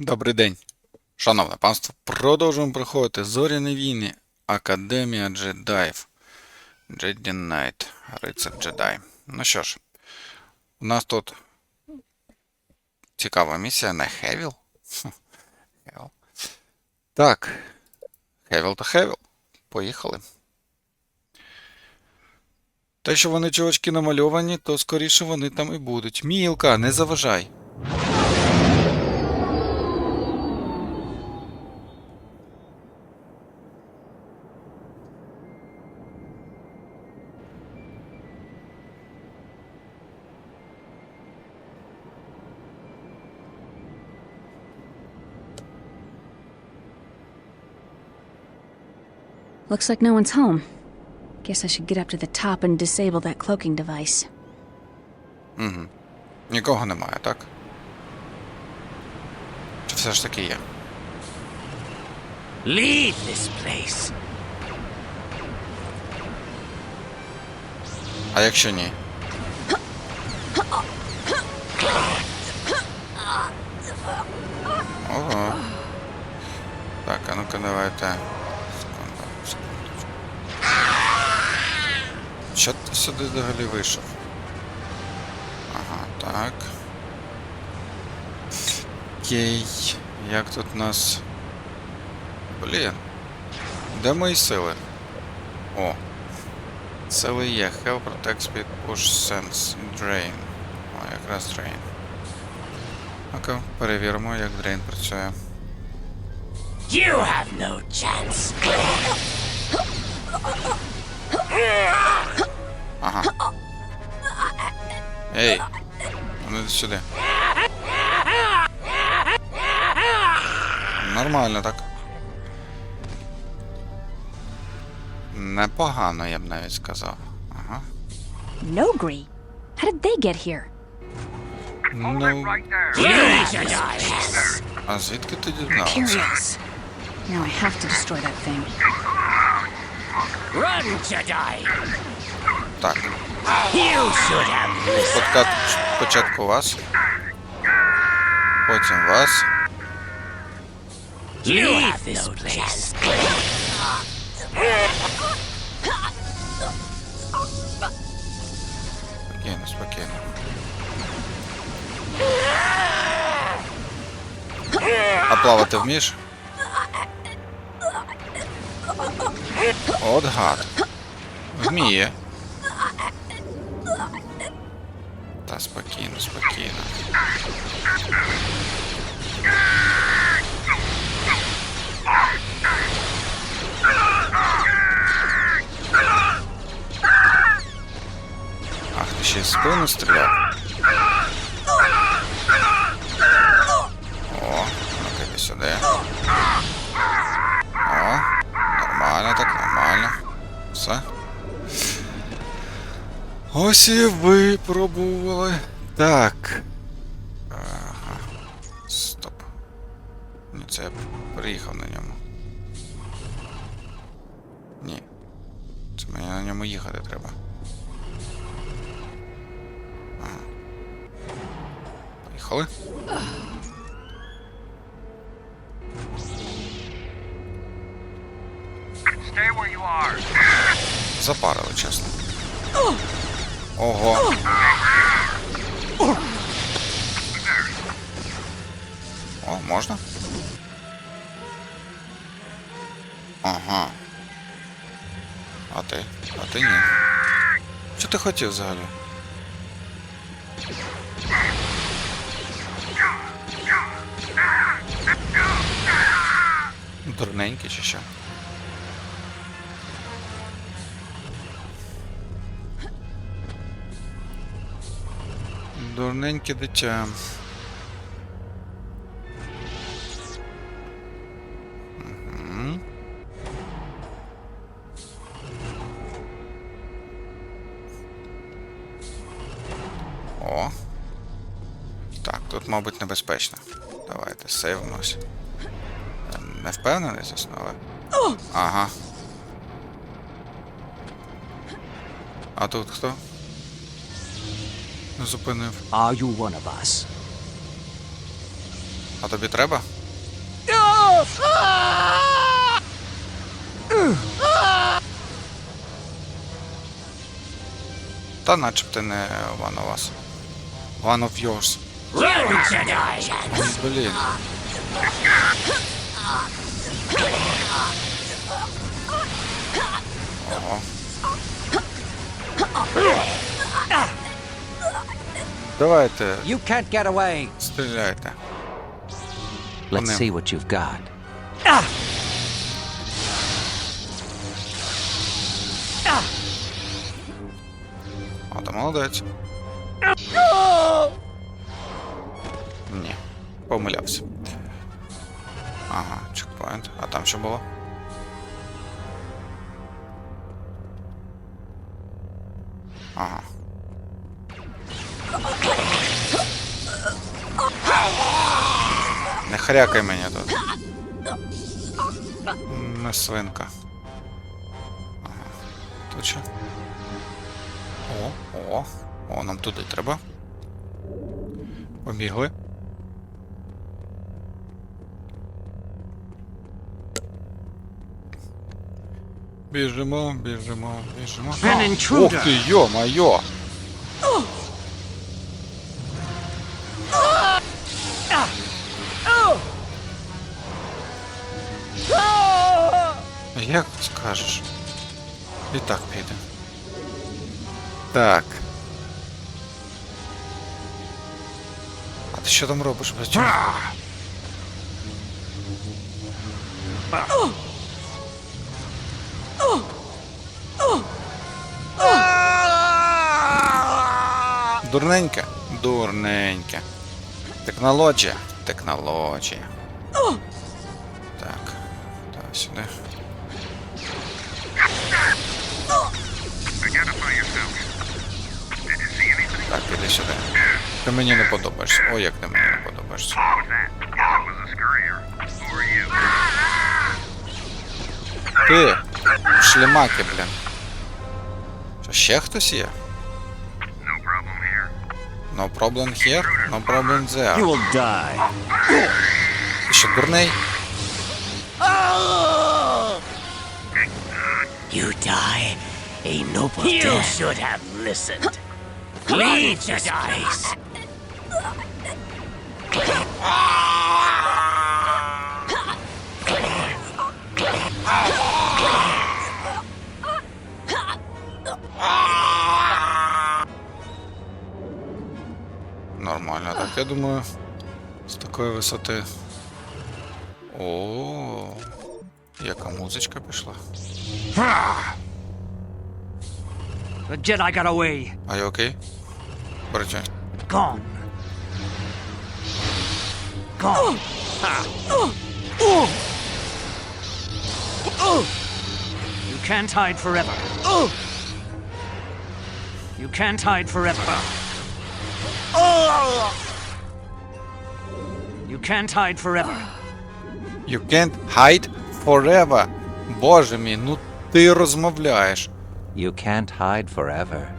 Добрий день, шановне панство. Продовжуємо проходити Зоряні війни, Академія джедаїв. Джеді Найт, рицар джедай. Ну що ж, у нас тут цікава місія на Хевіл. Хевіл. Так, Хевіл то Хевіл. Поїхали. Те, що вони чувачки намальовані, то скоріше вони там і будуть. Мілка, не заважай. Looks like no one's home. Guess I should get up to the top and disable that cloaking device. Угу. Нікого немає, так? Чи все ж таки є? Leave this place. А якщо ні? Ого. Так, а ну-ка давайте. Ти сюди взагалі вийшов? Ага, так. Окей. Як тут у нас. Блін. Де мої сили? О. Сили є. Hell Protect Speed Push Sense Drain. О, якраз Drain. Ну-ка, перевіримо, як Drain працює. You have no chance. Ага. Ей! Ну сюди. Нормально так. Непогано, я б навіть сказав. Ага. Nogri? How did they get here? Ну, die. а звідки ти дізнався? Curious. Now I have to destroy that thing. Run, Jedi. Так. Подкат спочатку вас. Потім вас. Спокійно, спокійно. А плавати вмієш? От гад. Вміє. Та спокійно, спокійно. Ах, ти ще в спину стріляв. Ось і випробували. Так. Ага. Стоп. Ні, це я приїхав на ньому. Ні. Це мені на ньому їхати треба. Поїхали. Where you. Запарили, чесно. Ого. О, можна? Ага. А ти? А ти ні. Що ти хотів взагалі? Дурненький чи що? Дурненьке дитя. О. Так, тут, мабуть, небезпечно. Давайте сейвимось. Не впевнений, але. Ага. А тут хто? Не зупинив. Are you one of us? А тобі треба? Та начебто не one of us. One of yours. Блін. Ого. Давайте, You can't get away. стріляйте. Let's Ним. see what you've got. О, та молодець. Ні, помилявся. Ага, чекпоінт. А там що було? Хрякай мені тут. Не свинка. Ага. Тут що? О, о, о, нам туди треба. Побігли. Біжимо, біжимо, біжимо. An. Ух ти, йо-майо! Як скажеш? І так піде. Так. А ти що там робиш, блядь? Дурненьке? Дурненьке. Технологія. Технологія. Так. Так, сюди. Іди сюди. Ти мені не подобаєшся. Ой, як ти мені не подобаєшся. You? Ти, шлемаки, блін. Що, ще хтось є? No problem here. No problem there. will die. Ти що, дурний? You die a noble you death. You should have listened. Leave this place. Нормально, так я думаю, з такої висоти. О, яка музичка пішла. The Jedi got away. А я окей? Братя. Gone. Gone. You can't hide forever. You can't hide forever. You can't hide forever. You can't hide forever. Боже мій, ну ти розмовляєш. You can't hide forever.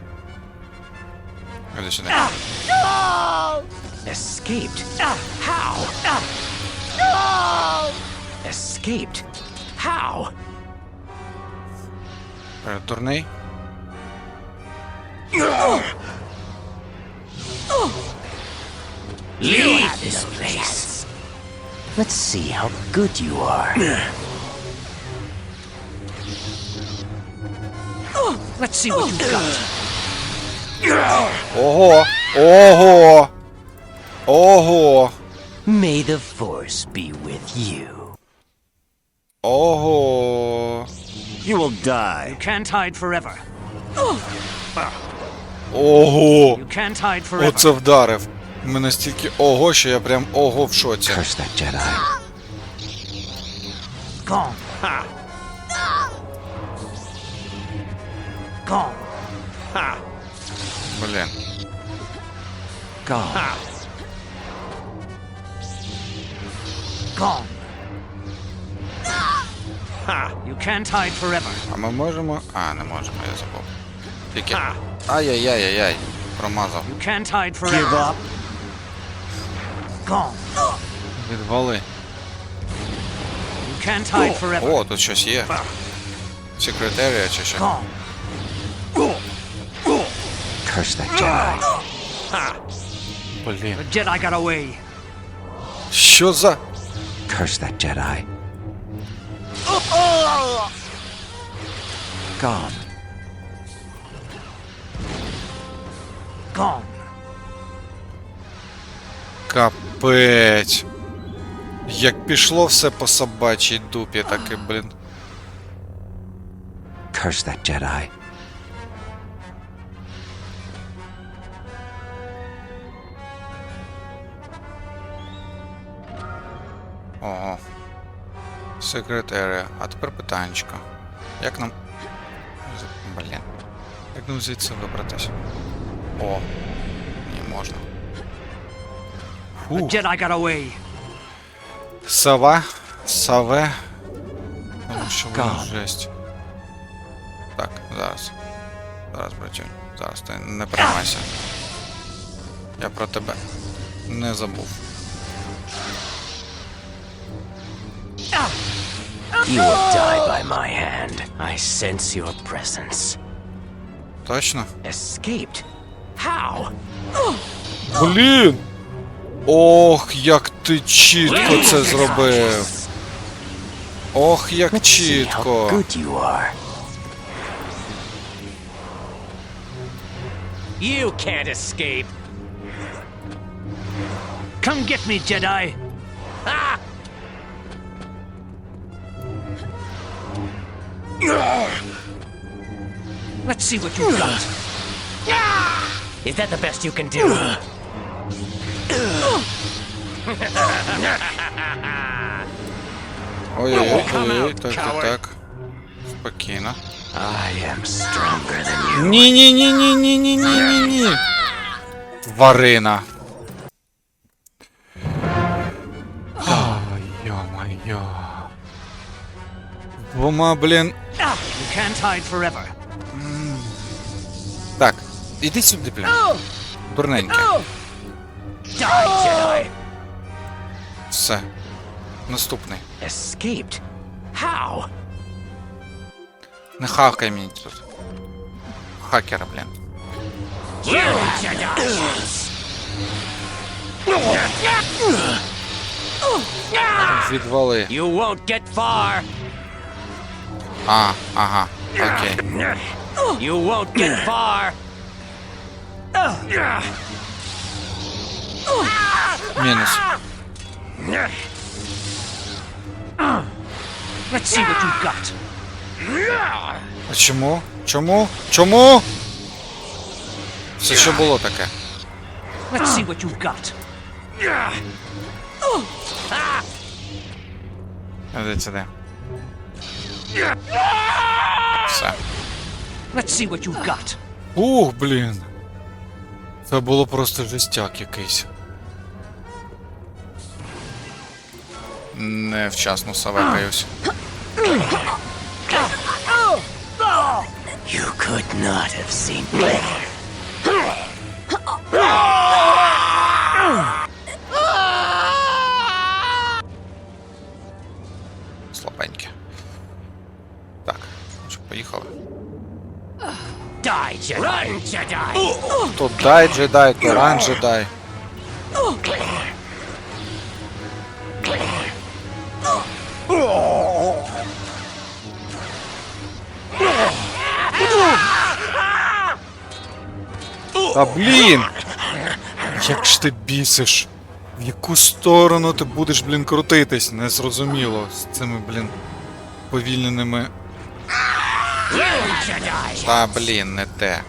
Go this. Ah, no! Escaped? Ah, how? Ah, no! Escaped? How? Retornej. Leave this place. Let's see how good you are. Ah. Let's see what you've got. Ого! Ого! Ого! May the Force be with you. Ого! You will die. You can't hide forever. Ого! You can't hide forever. Оце вдарив. Мене стільки ого, що я прям ого в шоці. Curse that Jedi. Gone. Ha. Gone. Блін. Gone. Gone. You can't hide forever. А ми можемо. А, не можемо, я забув. Тільки. Ай-яй-яй-яй-яй. Промазав. You can't hide forever. up. Gone. Відвали. You can't hide forever. О, тут щось є. Секретарія чи що? Gone. Curse that Jedi. Блін. The Jedi got away. Що за. Curse that Jedi. Gone. Gone. Капець. Як пішло все по собачій дупі, так і, блін. Curse that Jedi. Ого. Секретарія. А тепер питанечко. Як нам. Блін. Як нам звідси вибратись? О. Ні, можна. Фух. Jedi got away. Сова. Саве. Воно жесть. Так, зараз. Зараз, братюнь. Зараз ти не переймайся. Я про тебе не забув. You will die by my hand. I sense your presence. Точно? Escaped? How? Блін! Ох, як ти чітко це зробив. Ох, як See how чітко. good you are. You can't escape. Come get me, Jedi. Let's see what you got. Is that the best you can do? Ой-ой-ой, так, так, coward. так. Спокійно. I am Двома, блін. You can't hide forever. Так, іди сюди, блін. Дурненький. Die, Jedi. Все. Наступний. Escaped? How? Не хакай мені тут. Хакера, блін. You, Jedi. Відвали. You won't get far. А, ага. Окей. You won't get far. Мінус. Let's see what you got. А чому? Чому? Чому? Це що було таке? Let's see what you got. Іди сюди. Все. Let's see what you got. Ух, блін. Це було просто жестяк якийсь. Невчасно савекаюсь. You could not have seen me. Run, Jedi. То дай джедай, то ран джедай. Та блін! Як ж ти бісиш? В яку сторону ти будеш, блін, крутитись? Незрозуміло з цими, блін, повільненими. Та блин, это? те.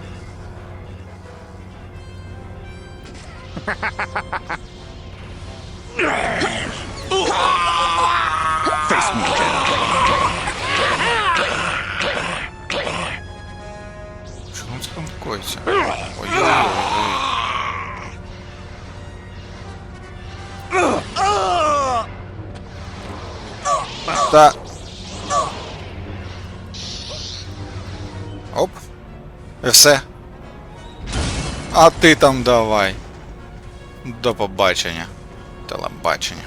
Що він спонкується? Ой-ой-ой. все. А ти там давай. До побачення. Телебачення.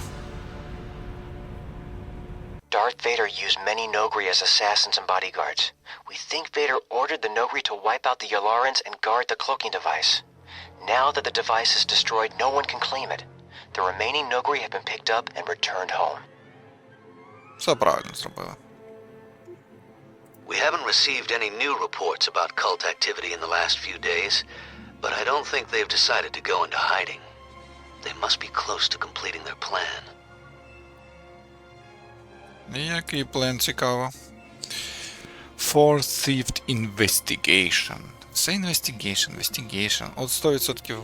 Darth Vader used many Nogri as assassins and bodyguards. We think Vader ordered the Nogri to wipe out the Yalarans and guard the cloaking device. Now that the device is destroyed, no one can claim it. The remaining Nogri have been picked up and returned home. Все правильно зробили. We haven't received any new reports about cult activity in the last few days, but I don't think they've decided to go into hiding. They must be close to completing their plan. Який план цікаво. For Theft Investigation. Все Investigation, Investigation. От 100%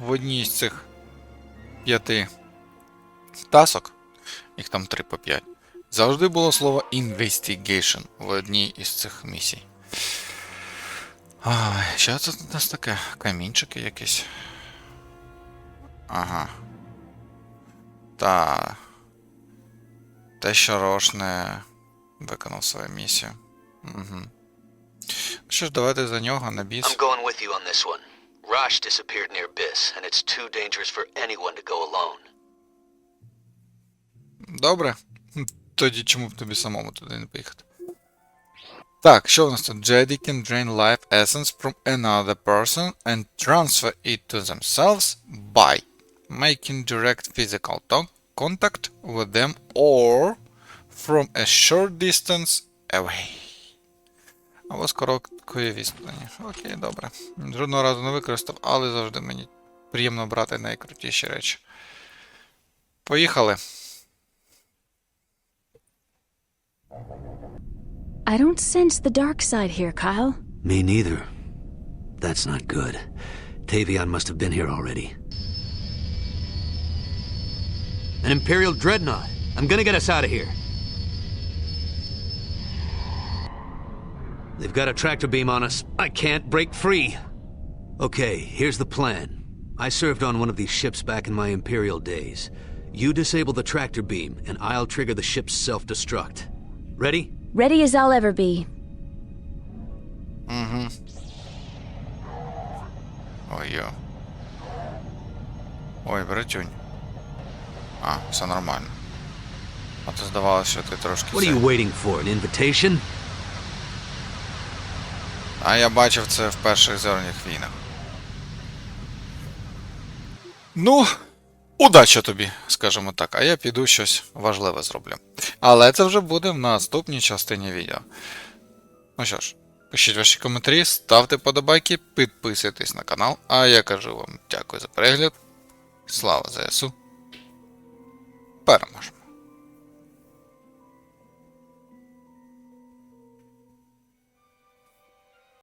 в- одній з цих п'яти тасок, їх там 3 по 5, завжди було слово Investigation в одній із цих місій. Ай, що це у нас таке? Камінчики якісь. Ага. Та. Те, що Рош не виконав свою місію. Угу. Що ж, давайте за нього на біс. I'm going with you on this one. Rosh disappeared near Biss, and it's too dangerous for anyone to go alone. Добре. Тоді чому б тобі самому туди не поїхати? Так, що у нас тут? JD can drain life essence from another person and transfer it to themselves by making direct physical contact with them or from a short distance away. Або з короткої відстані. Окей, добре. Жодного разу не використав, але завжди мені приємно брати найкрутіші речі. Поїхали. I don't sense the dark side here, Kyle. Me neither. That's not good. Tavion must have been here already. An Imperial dreadnought. I'm gonna get us out of here. They've got a tractor beam on us. I can't break free. Okay, here's the plan. I served on one of these ships back in my Imperial days. You disable the tractor beam, and I'll trigger the ship's self destruct. Ready? Ready as I'll ever be. Ой, йо. Ой, братюнь. А, все нормально. А то здавалося, що ти трошки. What are you waiting for? An invitation? А я бачив це в перших зоряних війнах. Ну, удачі тобі, скажімо так, а я піду щось важливе зроблю. Але це вже буде в наступній частині відео. Ну що ж, пишіть ваші коментарі, ставте подобайки, підписуйтесь на канал. А я кажу вам дякую за перегляд. Слава ЗСУ. Переможемо!